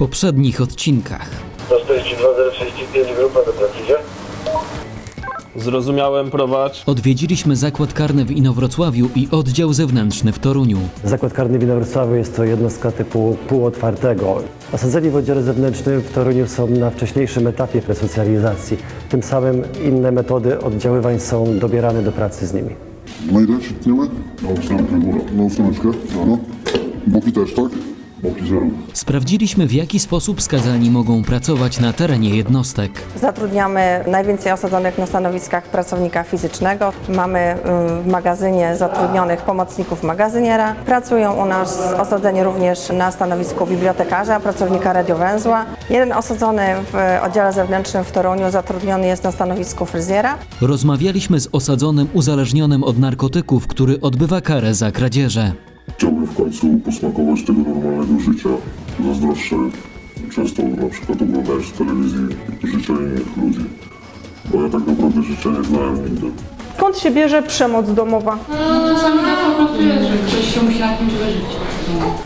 poprzednich odcinkach. 142 grupa do. Zrozumiałem, prowadź. Odwiedziliśmy zakład karny w Inowrocławiu i oddział zewnętrzny w Toruniu. Zakład karny w Inowrocławiu jest to jednostka typu półotwartego. Osadzeni w oddziale zewnętrznym w Toruniu są na wcześniejszym etapie resocjalizacji. Tym samym inne metody oddziaływań są dobierane do pracy z nimi. No i leć, tniemy? Na ósemkę góra. Na ósemeczkę? No. Boki też, tak? Sprawdziliśmy, w jaki sposób skazani mogą pracować na terenie jednostek. Zatrudniamy najwięcej osadzonych na stanowiskach pracownika fizycznego. Mamy y, w magazynie zatrudnionych pomocników magazyniera. Pracują u nas osadzeni również na stanowisku bibliotekarza, pracownika radiowęzła. Jeden osadzony w oddziale zewnętrznym w Toruniu zatrudniony jest na stanowisku fryzjera. Rozmawialiśmy z osadzonym uzależnionym od narkotyków, który odbywa karę za kradzieże. Chciałbym w końcu posmakować tego normalnego życia. Zazdroszczę często na przykład oglądając w telewizji życia innych ludzi. Bo ja tak naprawdę życia znałem nigdy. Skąd się bierze przemoc domowa? Czasami tak po prostu jest, że ktoś się musi na kimś wyżyć.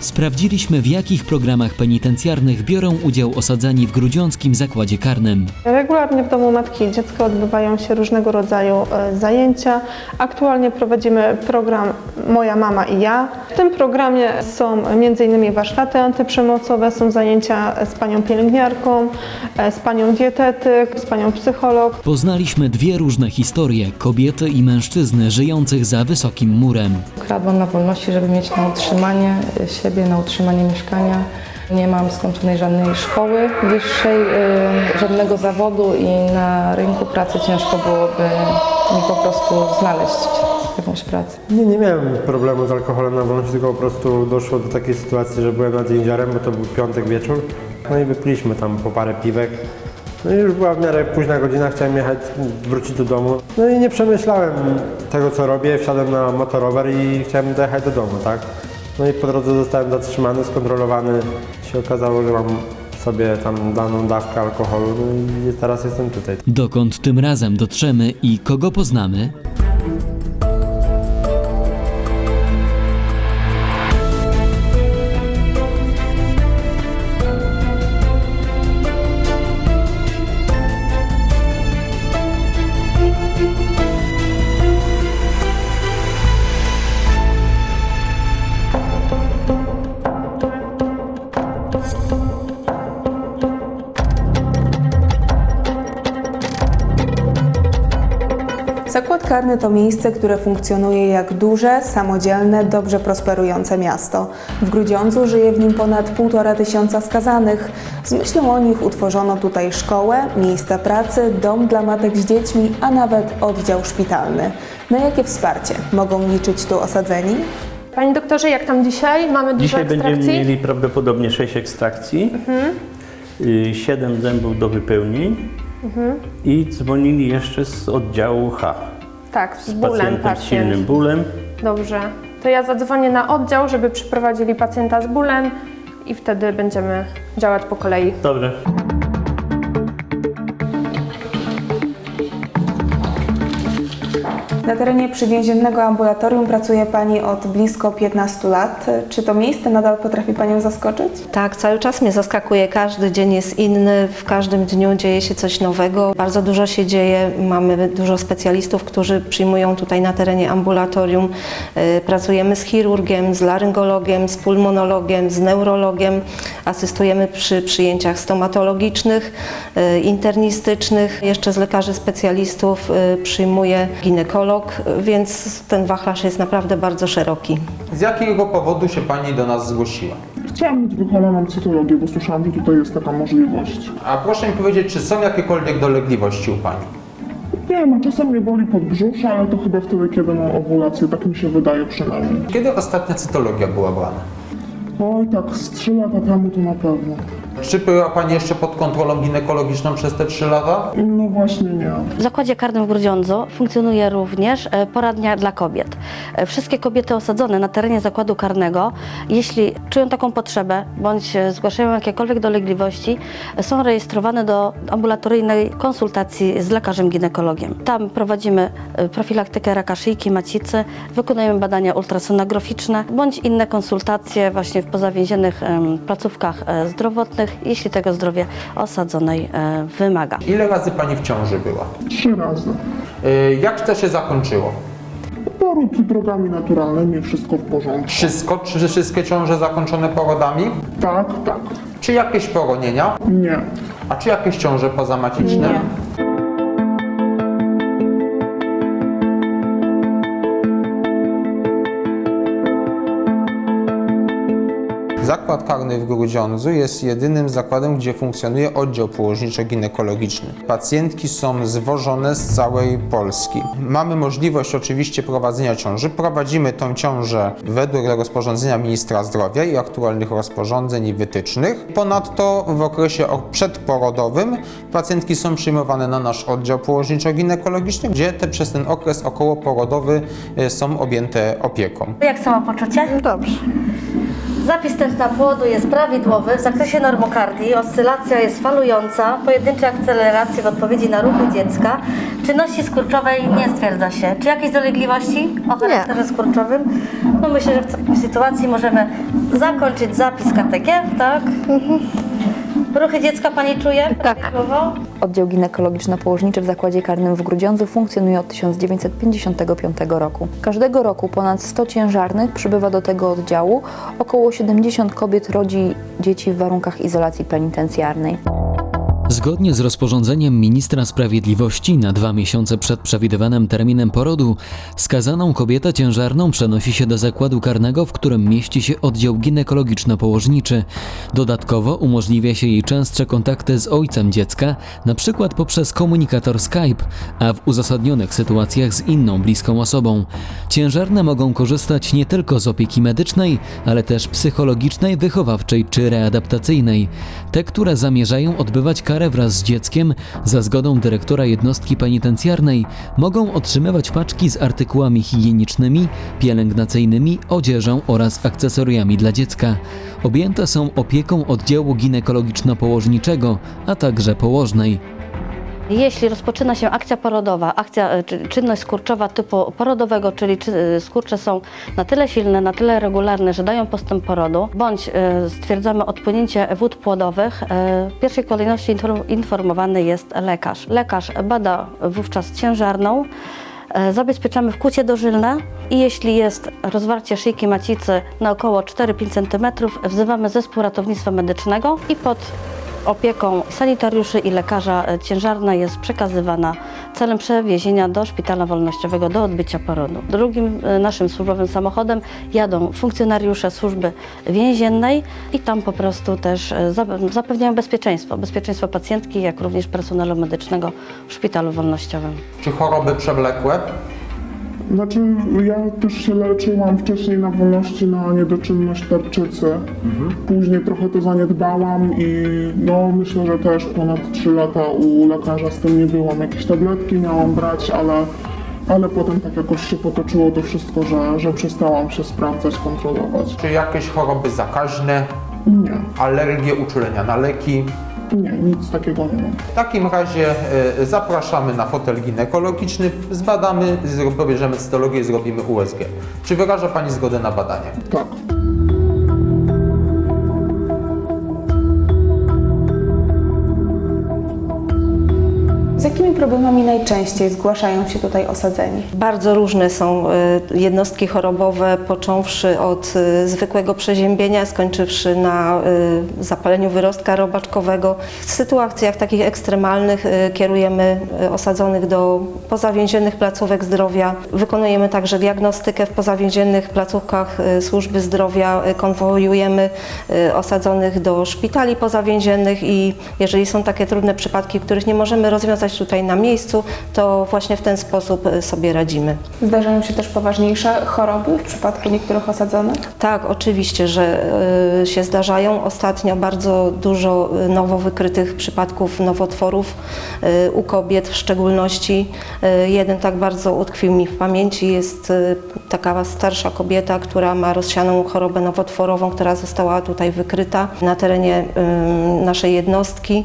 Sprawdziliśmy, w jakich programach penitencjarnych biorą udział osadzeni w grudziąckim zakładzie karnym. Regularnie w domu matki i dziecka odbywają się różnego rodzaju e, zajęcia. Aktualnie prowadzimy program Moja mama i ja. W tym programie są m.in. warsztaty antyprzemocowe, są zajęcia z panią pielęgniarką, e, z panią dietetyk, z panią psycholog. Poznaliśmy dwie różne historie kobiety i mężczyzny żyjących za wysokim murem. Kradłam na wolności, żeby mieć na utrzymanie siebie, na utrzymanie mieszkania. Nie mam skończonej żadnej szkoły wyższej, y, żadnego zawodu i na rynku pracy ciężko byłoby mi po prostu znaleźć jakąś pracę. Nie, nie miałem problemu z alkoholem na wolności, tylko po prostu doszło do takiej sytuacji, że byłem nad jeziorem, bo to był piątek wieczór. No i wypiliśmy tam po parę piwek. No i już była w miarę późna godzina, chciałem jechać, wrócić do domu. No i nie przemyślałem tego, co robię, wsiadłem na motorower i chciałem dojechać do domu, tak? No i po drodze zostałem zatrzymany, skontrolowany. Się okazało, że mam sobie tam daną dawkę alkoholu, no i teraz jestem tutaj. Dokąd tym razem dotrzemy i kogo poznamy? Zakład karny to miejsce, które funkcjonuje jak duże, samodzielne, dobrze prosperujące miasto. W Grudziądzu żyje w nim ponad półtora tysiąca skazanych. Z myślą o nich utworzono tutaj szkołę, miejsca pracy, dom dla matek z dziećmi, a nawet oddział szpitalny. Na jakie wsparcie mogą liczyć tu osadzeni? Panie doktorze, jak tam dzisiaj? Mamy dużo Dzisiaj ekstrakcji? będziemy mieli prawdopodobnie 6 ekstrakcji, y, 7 zębów do wypełnień i dzwonili jeszcze z oddziału H. Tak, z Z bólem pacjentem z pacjent. silnym bólem. Dobrze. To ja zadzwonię na oddział, żeby przyprowadzili pacjenta z bólem i wtedy będziemy działać po kolei. Dobrze. Na terenie przywięziennego ambulatorium pracuje Pani od blisko 15 lat. Czy to miejsce nadal potrafi Panią zaskoczyć? Tak, cały czas mnie zaskakuje. Każdy dzień jest inny, w każdym dniu dzieje się coś nowego. Bardzo dużo się dzieje. Mamy dużo specjalistów, którzy przyjmują tutaj na terenie ambulatorium. Y, Pracujemy z chirurgiem, z laryngologiem, z pulmonologiem, z neurologiem. Asystujemy przy przyjęciach stomatologicznych, y, internistycznych. Jeszcze z lekarzy specjalistów y, przyjmuje ginekolog, więc ten wachlarz jest naprawdę bardzo szeroki. Z jakiego powodu się Pani do nas zgłosiła? Chciałam mieć wychwaloną cytologię, bo słyszałam, że tutaj jest taka możliwość. A proszę mi powiedzieć, czy są jakiekolwiek dolegliwości u Pani? Nie no, czasem mnie boli podbrzusze, ale to chyba wtedy, kiedy mam owulację, tak mi się wydaje przynajmniej. Kiedy ostatnia cytologia była brana? Oj, tak z 3 lata temu to na pewno. Czy była Pani jeszcze pod kontrolą ginekologiczną przez te 3 lata? No właśnie nie. W zakładzie karnym w Grudziądzu funkcjonuje również e, poradnia dla kobiet. E, Wszystkie kobiety osadzone na terenie zakładu karnego, jeśli czują taką potrzebę bądź e, zgłaszają jakiekolwiek dolegliwości, e, są rejestrowane do ambulatoryjnej konsultacji z lekarzem ginekologiem. Tam prowadzimy e, profilaktykę raka szyjki, macicy, wykonujemy badania ultrasonograficzne bądź inne konsultacje właśnie w pozawięzionych em, placówkach e, zdrowotnych jeśli tego zdrowie osadzonej e, wymaga. Ile razy Pani w ciąży była? Trzy razy. Y, Jak to się zakończyło? Poród drogami naturalnymi, wszystko w porządku. Wszystko? Czy wszystkie ciąże zakończone porodami? Tak, tak. Czy jakieś poronienia? Nie. A czy jakieś ciąże pozamaciczne? Nie. Zakład karny w Grudziądzu jest jedynym zakładem, gdzie funkcjonuje oddział położniczo-ginekologiczny. Pacjentki są zwożone z całej Polski. Mamy możliwość oczywiście prowadzenia ciąży. Prowadzimy tą ciążę według rozporządzenia ministra zdrowia i aktualnych rozporządzeń i wytycznych. Ponadto w okresie przedporodowym pacjentki są przyjmowane na nasz oddział położniczo-ginekologiczny, gdzie te przez ten okres okołoporodowy e, są objęte opieką. Jak samopoczucie? Dobrze. Zapis tętna płodu jest prawidłowy w zakresie normokardii, oscylacja jest falująca, pojedyncze akceleracje w odpowiedzi na ruchy dziecka. Czynności skurczowej nie stwierdza się. Czy jakieś dolegliwości o charakterze skurczowym? No myślę, że w takiej sytuacji możemy zakończyć zapis KTG, tak? Ruchy dziecka Pani czuje? Tak. Oddział ginekologiczno-położniczy w Zakładzie Karnym w Grudziądzu funkcjonuje od 1955 roku. Każdego roku ponad 100 ciężarnych przybywa do tego oddziału. Około 70 kobiet rodzi dzieci w warunkach izolacji penitencjarnej. Zgodnie z rozporządzeniem ministra sprawiedliwości na dwa miesiące przed przewidywanym terminem porodu, skazaną kobietę ciężarną przenosi się do zakładu karnego, w którym mieści się oddział ginekologiczno-położniczy. Dodatkowo umożliwia się jej częstsze kontakty z ojcem dziecka, przykład poprzez komunikator Skype, a w uzasadnionych sytuacjach z inną bliską osobą. Ciężarne mogą korzystać nie tylko z opieki medycznej, ale też psychologicznej, wychowawczej czy readaptacyjnej. Te, które zamierzają odbywać karę wraz z dzieckiem za zgodą dyrektora jednostki penitencjarnej, mogą otrzymywać paczki z artykułami higienicznymi, pielęgnacyjnymi, odzieżą oraz akcesoriami dla dziecka. Objęte są opieką oddziału ginekologiczno-położniczego, a także położnej. Jeśli rozpoczyna się akcja porodowa, akcja, e, czy czynność skurczowa typu porodowego, czyli czy, e, skurcze są na tyle silne, na tyle regularne, że dają postęp porodu, bądź e, stwierdzamy odpłynięcie wód płodowych, w pierwszej kolejności infor- informowany jest lekarz. Lekarz bada wówczas ciężarną, zabezpieczamy wkłucie dożylne i jeśli jest rozwarcie szyjki macicy na około 4-5 cm, wzywamy zespół ratownictwa medycznego i pod opieką sanitariuszy i lekarza e, ciężarna jest przekazywana celem przewiezienia do szpitala wolnościowego do odbycia porodu. Drugim e, naszym służbowym samochodem jadą funkcjonariusze służby więziennej i tam po prostu też e, zape- zapewniają bezpieczeństwo, bezpieczeństwo pacjentki, jak również personelu medycznego w szpitalu wolnościowym. Czy choroby przewlekłe? Znaczy, ja też się leczyłam wcześniej na wolności na niedoczynność tarczycy. Później trochę to zaniedbałam i no myślę, że też ponad 3 lata u lekarza z tym nie byłam. Jakieś tabletki miałam brać, ale, ale potem tak jakoś się potoczyło to wszystko, że, że przestałam się sprawdzać, kontrolować. Czy jakieś choroby zakaźne? Nie, Alergie, uczulenia na leki? Nie, nic takiego nie mam. W takim razie e, zapraszamy na fotel ginekologiczny, zbadamy, zro- pobierzemy cytologię i zrobimy USG. Czy wyraża Pani zgodę na badanie? Tak. Problemami najczęściej zgłaszają się tutaj osadzeni? Bardzo różne są y, jednostki chorobowe, począwszy od y, zwykłego przeziębienia, skończywszy na y, zapaleniu wyrostka robaczkowego. W sytuacjach takich ekstremalnych kierujemy osadzonych do pozawięziennych placówek zdrowia. Wykonujemy także diagnostykę w pozawięziennych placówkach służby zdrowia. Konwojujemy osadzonych do szpitali pozawięziennych i jeżeli są takie trudne przypadki, których nie możemy rozwiązać tutaj na miejscu, to właśnie w ten sposób y, sobie radzimy. Zdarzają się też poważniejsze choroby w przypadku niektórych osadzonych? Tak, oczywiście, że y, się zdarzają. Ostatnio bardzo dużo y, nowo wykrytych przypadków nowotworów u kobiet w szczególności. Jeden tak bardzo utkwił mi w pamięci. Jest taka starsza kobieta, która ma rozsianą chorobę nowotworową, która została tutaj wykryta na terenie naszej jednostki.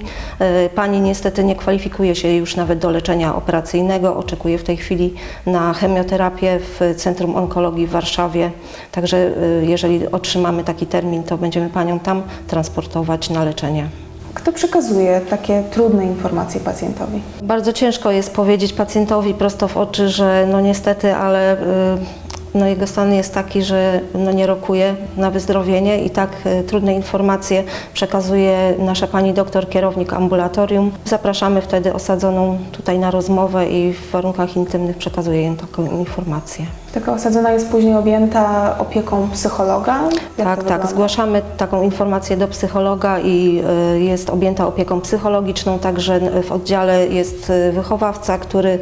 Pani niestety nie kwalifikuje się już na nawet do leczenia operacyjnego. Oczekuje w tej chwili na chemioterapię w Centrum Onkologii w Warszawie. Także y, jeżeli otrzymamy taki termin, to będziemy panią tam transportować na leczenie. Kto przekazuje takie trudne informacje pacjentowi? Bardzo ciężko jest powiedzieć pacjentowi prosto w oczy, że no niestety, ale y, no jego stan jest taki, że no nie rokuje na wyzdrowienie i tak y, trudne informacje przekazuje nasza pani doktor, kierownik ambulatorium. Zapraszamy wtedy osadzoną tutaj na rozmowę i w warunkach intymnych przekazuje jej taką informację. Taka osadzona jest później objęta opieką psychologa? Jak Tak, tak. wygląda? Zgłaszamy taką informację do psychologa i y, jest objęta opieką psychologiczną. Także w oddziale jest y, wychowawca, który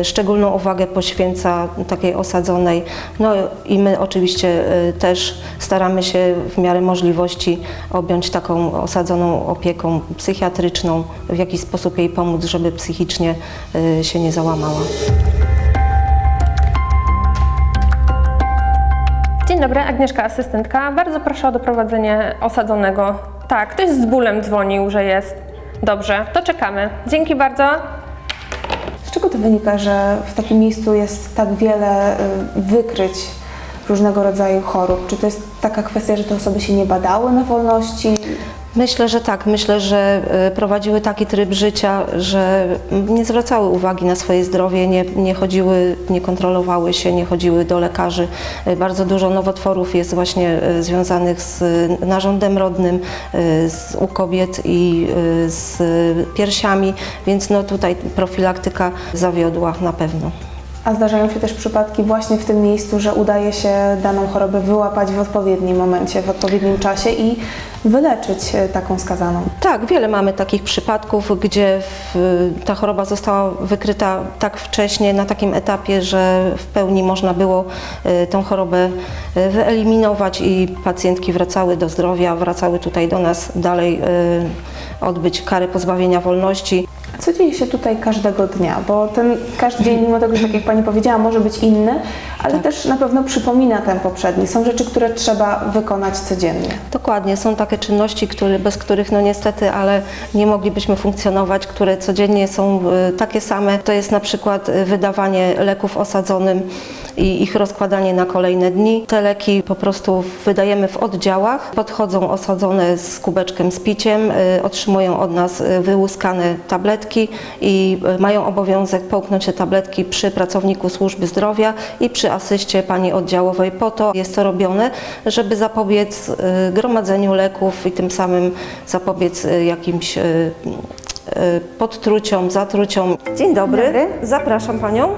y, szczególną uwagę poświęca takiej osadzonej. No i my oczywiście też staramy się w miarę możliwości objąć taką osadzoną opieką psychiatryczną, w jakiś sposób jej pomóc, żeby psychicznie się nie załamała. Dzień dobry, Agnieszka, asystentka. Bardzo proszę o doprowadzenie osadzonego. Tak, ktoś z bólem dzwonił, że jest. Dobrze, to czekamy. Dzięki bardzo. Z czego to wynika, że w takim miejscu jest tak wiele y, wykryć różnego rodzaju chorób? Czy to jest taka kwestia, że te osoby się nie badały na wolności? Myślę, że tak. Myślę, że y, prowadziły taki tryb życia, że nie zwracały uwagi na swoje zdrowie, nie, nie chodziły, nie kontrolowały się, nie chodziły do lekarzy. Y, Bardzo dużo nowotworów jest właśnie y, związanych z narządem rodnym, z, u kobiet i z piersiami, więc no tutaj profilaktyka zawiodła na pewno. A zdarzają się też przypadki właśnie w tym miejscu, że udaje się daną chorobę wyłapać w odpowiednim momencie, w odpowiednim czasie i wyleczyć e, taką skazaną. Tak, wiele mamy takich przypadków, gdzie ta choroba została wykryta tak wcześnie, na takim etapie, że w pełni można było y, tą chorobę y, wyeliminować i pacjentki wracały do zdrowia, wracały tutaj do nas dalej odbyć karę pozbawienia wolności. Co dzieje się tutaj każdego dnia? Bo ten każdy dzień, mimo tego, że tak jak Pani powiedziała, może być inny, ale też na pewno przypomina ten poprzedni. Są rzeczy, które trzeba wykonać codziennie. Dokładnie, są takie czynności, które, bez których no niestety, ale nie moglibyśmy funkcjonować, które codziennie są y, takie same. To jest na przykład y, wydawanie leków osadzonym i ich rozkładanie na kolejne dni. Te leki po prostu wydajemy w oddziałach. Podchodzą osadzone z kubeczkiem z piciem, y, otrzymują od nas wyłuskane tabletki i y, mają obowiązek połknąć te tabletki przy pracowniku służby zdrowia i przy asyście pani oddziałowej. Po to jest to robione, żeby zapobiec y, gromadzeniu leków i tym samym zapobiec y, jakimś podtruciom, zatruciom. Dzień dobry. zapraszam panią.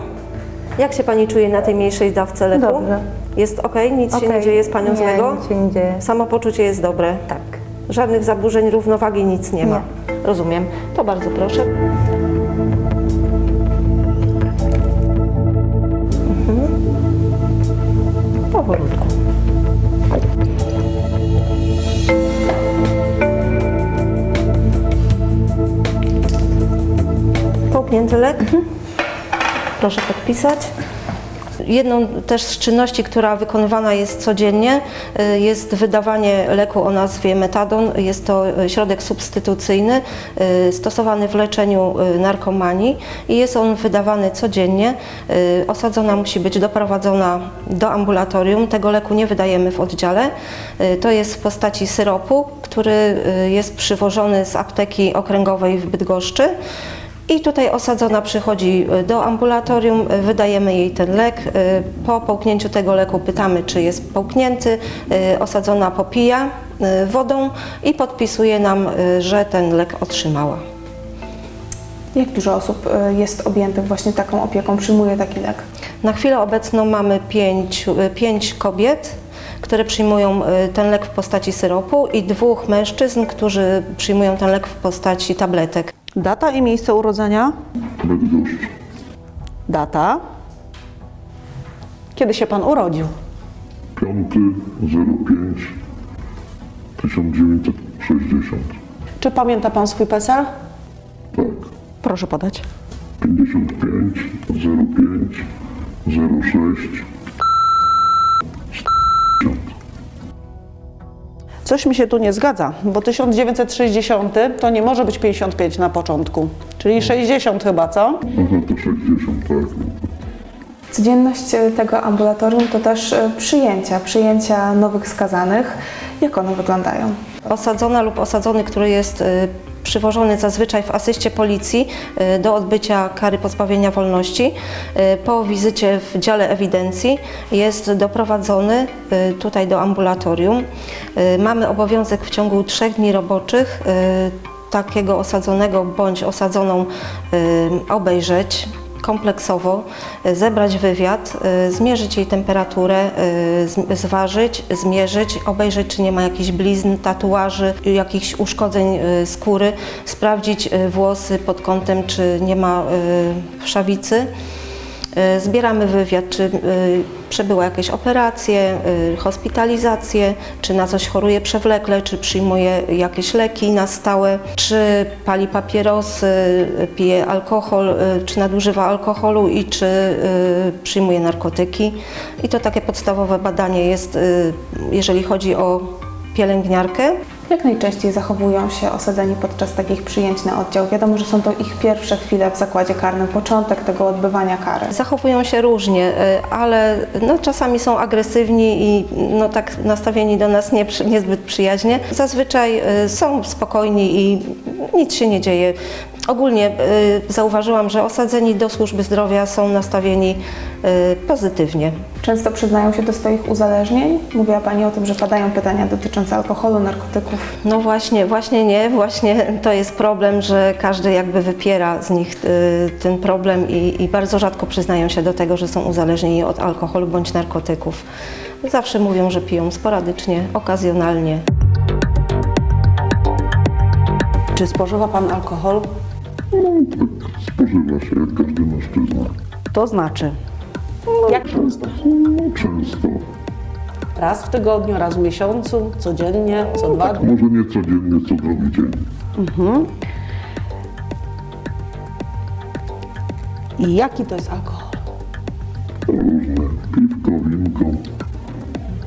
Jak się pani czuje na tej mniejszej dawce leku? Dobrze. Jest ok? Nic się Okej. nie dzieje z panią Nie, złego? nic się nie dzieje. Samopoczucie jest dobre? Tak. Żadnych zaburzeń równowagi, nic nie ma. Rozumiem. To bardzo proszę. Mhm. Powolutku. Połknięty lek. Proszę podpisać. Jedną też z czynności, która wykonywana jest codziennie, y, jest wydawanie leku o nazwie metadon. Jest to y, środek substytucyjny y, stosowany w leczeniu narkomanii i jest on wydawany codziennie. Osadzona musi być doprowadzona do ambulatorium. Tego leku nie wydajemy w oddziale. To jest w postaci syropu, który jest przywożony z apteki okręgowej w Bydgoszczy. I tutaj osadzona przychodzi y, do ambulatorium, y, wydajemy jej ten lek. Y, Po połknięciu tego leku pytamy, czy jest połknięty. Osadzona popija wodą i podpisuje nam, że ten lek otrzymała. Jak dużo osób e, jest objętych właśnie taką opieką, przyjmuje taki lek? Na chwilę obecną mamy pięć, pięć kobiet, które przyjmują ten lek w postaci syropu i dwóch mężczyzn, którzy przyjmują ten lek w postaci tabletek. Data i miejsce urodzenia? Data. Kiedy się Pan urodził? 5.05 1960. Czy pamięta Pan swój PESEL? Tak. Proszę podać. 55 05 06 Coś mi się tu nie zgadza, bo 1960 to nie może być 55 na początku. Czyli 60 chyba, co? Aha, to 60, tak. Codzienność e, tego ambulatorium to też e, przyjęcia, przyjęcia nowych skazanych. Jak one wyglądają? Osadzona lub osadzony, który jest y, przywożony zazwyczaj w asyście policji y, do odbycia kary pozbawienia wolności, y, po wizycie w dziale ewidencji jest doprowadzony y, tutaj do ambulatorium. Mamy obowiązek w ciągu trzech dni roboczych takiego osadzonego bądź osadzoną obejrzeć kompleksowo, y, zebrać wywiad, y, zmierzyć jej temperaturę, z- zważyć, zmierzyć, obejrzeć, czy nie ma jakichś blizn, tatuaży, jakichś uszkodzeń skóry, sprawdzić włosy pod kątem, czy nie ma wszawicy. Y, Zbieramy wywiad, czy y, przebyła jakieś operacje, hospitalizacje, czy na coś choruje przewlekle, czy przyjmuje jakieś leki na stałe, czy pali papierosy, y, pije alkohol, czy nadużywa alkoholu i czy przyjmuje narkotyki. I to takie podstawowe badanie jest, jeżeli chodzi o pielęgniarkę. Jak najczęściej zachowują się osadzeni podczas takich przyjęć na oddział? Wiadomo, że są to ich pierwsze chwile w zakładzie karnym, początek tego odbywania kary. Zachowują się różnie, y, ale no, czasami są agresywni i no, tak nastawieni do nas nie, niezbyt przyjaźnie. Zazwyczaj y, są spokojni i nic się nie dzieje. Ogólnie y, zauważyłam, że osadzeni do służby zdrowia są nastawieni pozytywnie. Często przyznają się do swoich uzależnień. Mówiła Pani o tym, że padają pytania dotyczące alkoholu, narkotyków. No właśnie, właśnie nie, właśnie to jest problem, że każdy jakby wypiera z nich y, ten problem i, i bardzo rzadko przyznają się do tego, że są uzależnieni od alkoholu bądź narkotyków. Zawsze mówią, że piją sporadycznie, okazjonalnie. Czy spożywa Pan alkohol? Spożywa się jak każdy mężczyzna. To znaczy? Jak Często. Często. Raz w tygodniu, raz w miesiącu, codziennie, co dwa dni? Może nie codziennie, co drugi dzień. Mhm. I jaki to jest alkohol? Różne. Piwko, winko,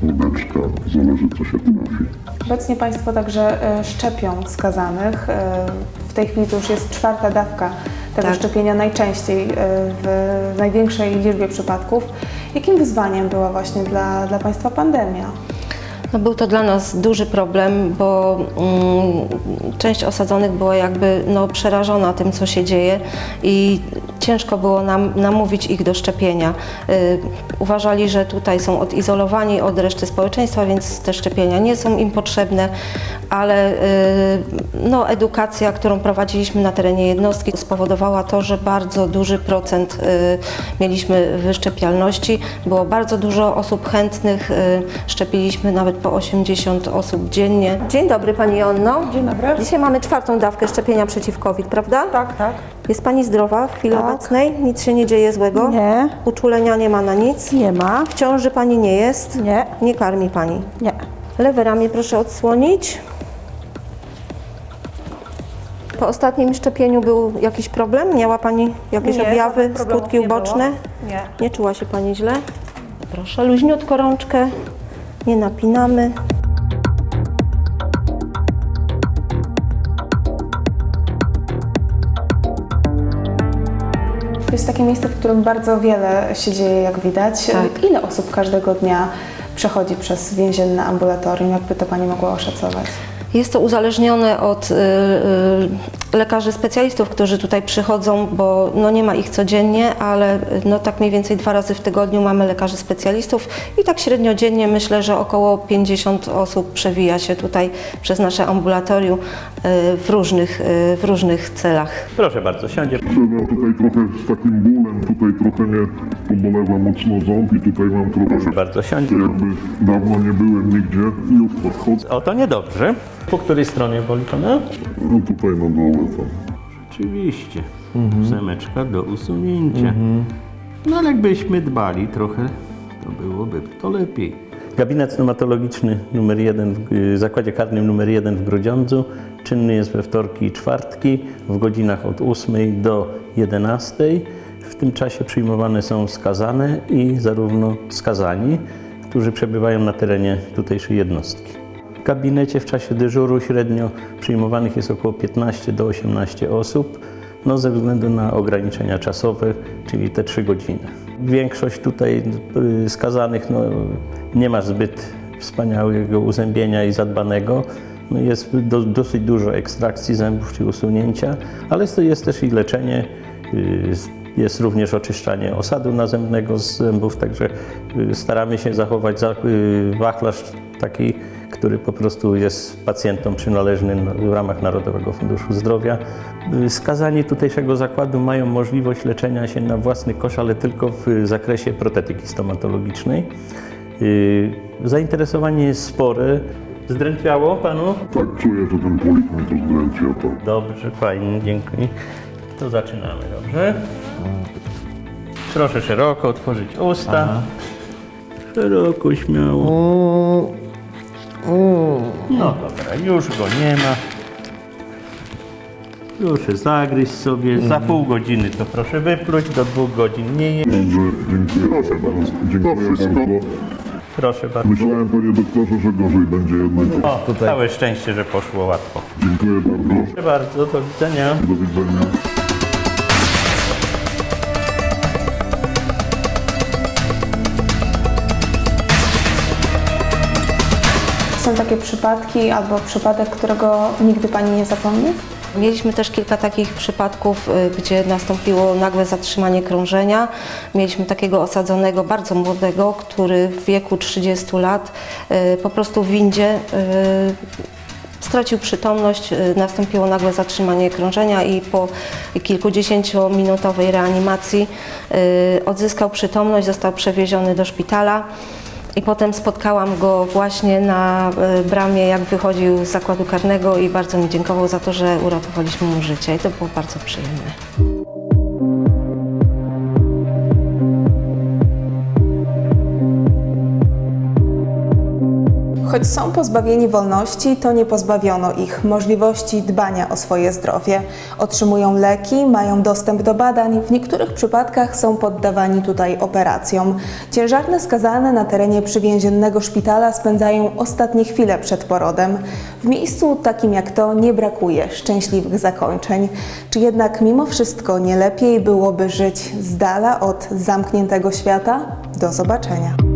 wódeczka, zależy co się trafi. Obecnie Państwo także e, szczepią skazanych. E, W tej chwili to już jest czwarta dawka tego Tak. szczepienia, najczęściej e, w największej liczbie przypadków. Jakim wyzwaniem była właśnie dla, dla Państwa pandemia? No był to dla nas duży problem, bo mm, część osadzonych była jakby no, przerażona tym, co się dzieje i ciężko było nam namówić ich do szczepienia. Y, uważali, że tutaj są odizolowani od reszty społeczeństwa, więc te szczepienia nie są im potrzebne, ale y, no, edukacja, którą prowadziliśmy na terenie jednostki spowodowała to, że bardzo duży procent y, mieliśmy wyszczepialności. Było bardzo dużo osób chętnych, y, szczepiliśmy nawet po 80 osób dziennie. Dzień dobry Pani Jonno. Dzień dobry. Dzisiaj mamy czwartą dawkę szczepienia przeciw COVID, prawda? Tak, tak. Jest Pani zdrowa w chwili Tak. obecnej? Nic się nie dzieje złego? Nie. Uczulenia nie ma na nic? Nie ma. W ciąży Pani nie jest? Nie. Nie karmi Pani? Nie. Lewe ramię proszę odsłonić. Po ostatnim szczepieniu był jakiś problem? Miała Pani jakieś Nie, objawy, żadnych problemów skutki nie uboczne? było. Nie. Nie czuła się Pani źle? Proszę, luźniutko rączkę, nie napinamy. To jest takie miejsce, w którym bardzo wiele się dzieje, jak widać. Tak. Ile osób każdego dnia przechodzi przez więzienne ambulatorium? Jakby to Pani mogła oszacować? Jest to uzależnione od y, y, lekarzy specjalistów, którzy tutaj przychodzą, bo no, nie ma ich codziennie, ale no, tak mniej więcej dwa razy w tygodniu mamy lekarzy specjalistów i tak średnio dziennie myślę, że około 50 osób przewija się tutaj przez nasze ambulatorium y, w różnych, y, w różnych celach. Proszę bardzo, siądzie. Trzeba tutaj trochę z takim bólem, tutaj trochę mnie pobolewa mocno ząb i tutaj mam trochę... Proszę bardzo, siądzie. Jakby dawno nie byłem nigdzie i już podchodzę. O, to niedobrze. Po której stronie boli Pana? No tutaj na dole tam. Oczywiście. Ósemeczka do usunięcia. No ale jakbyśmy dbali trochę, to byłoby to lepiej. Gabinet stomatologiczny numer 1 w y, zakładzie karnym numer 1 w Grudziądzu czynny jest we wtorki i czwartki w godzinach od 8 do 11. W tym czasie przyjmowane są skazane i zarówno skazani, którzy przebywają na terenie tutejszej jednostki. W gabinecie w czasie dyżuru średnio przyjmowanych jest około 15 do 18 osób. no ze względu na ograniczenia czasowe, czyli te 3 godziny. Większość tutaj y, skazanych no, nie ma zbyt wspaniałego uzębienia i zadbanego. No jest do, dosyć dużo ekstrakcji zębów czy usunięcia, ale jest, też i leczenie. y, Jest również oczyszczanie osadu nazębnego z zębów, także y, staramy się zachować za- wachlarz taki, który po prostu jest pacjentom przynależny w ramach Narodowego Funduszu Zdrowia. Skazani tutejszego zakładu mają możliwość leczenia się na własny kosz, ale tylko w zakresie protetyki stomatologicznej. Y, Zainteresowanie jest spore. Zdrętwiało panu? Tak, czuję, że ten polik mnie to zdręcia, tak. Dobrze, fajnie, dziękuję. To zaczynamy, dobrze? Proszę szeroko otworzyć usta. Szeroko, śmiało. No dobra, już go nie ma. Proszę zagryźć sobie. Za pół godziny to proszę wypluć, do dwóch godzin nie je. Dobrze, dziękuję. Proszę bardzo. Dziękuję bardzo. Proszę bardzo. Myślałem, panie doktorze, że gorzej będzie jednak. O, całe szczęście, że poszło łatwo. Dziękuję bardzo. Proszę bardzo, do widzenia. Do widzenia. Są takie przypadki albo przypadek, którego nigdy Pani nie zapomni? Mieliśmy też kilka takich przypadków, y, gdzie nastąpiło nagłe zatrzymanie krążenia. Mieliśmy takiego osadzonego, bardzo młodego, który w wieku 30 lat y, po prostu w windzie y, stracił przytomność, nastąpiło nagłe zatrzymanie krążenia i po kilkudziesięciominutowej reanimacji odzyskał przytomność, został przewieziony do szpitala. I potem spotkałam go właśnie na y, bramie, jak wychodził z zakładu karnego i bardzo mi dziękował za to, że uratowaliśmy mu życie i to było bardzo przyjemne. Choć są pozbawieni wolności, to nie pozbawiono ich możliwości dbania o swoje zdrowie. Otrzymują leki, mają dostęp do badań, w niektórych przypadkach są poddawani tutaj operacjom. Ciężarne skazane na terenie przywięziennego szpitala spędzają ostatnie chwile przed porodem. W miejscu takim jak to nie brakuje szczęśliwych zakończeń. Czy jednak mimo wszystko nie lepiej byłoby żyć z dala od zamkniętego świata? Do zobaczenia.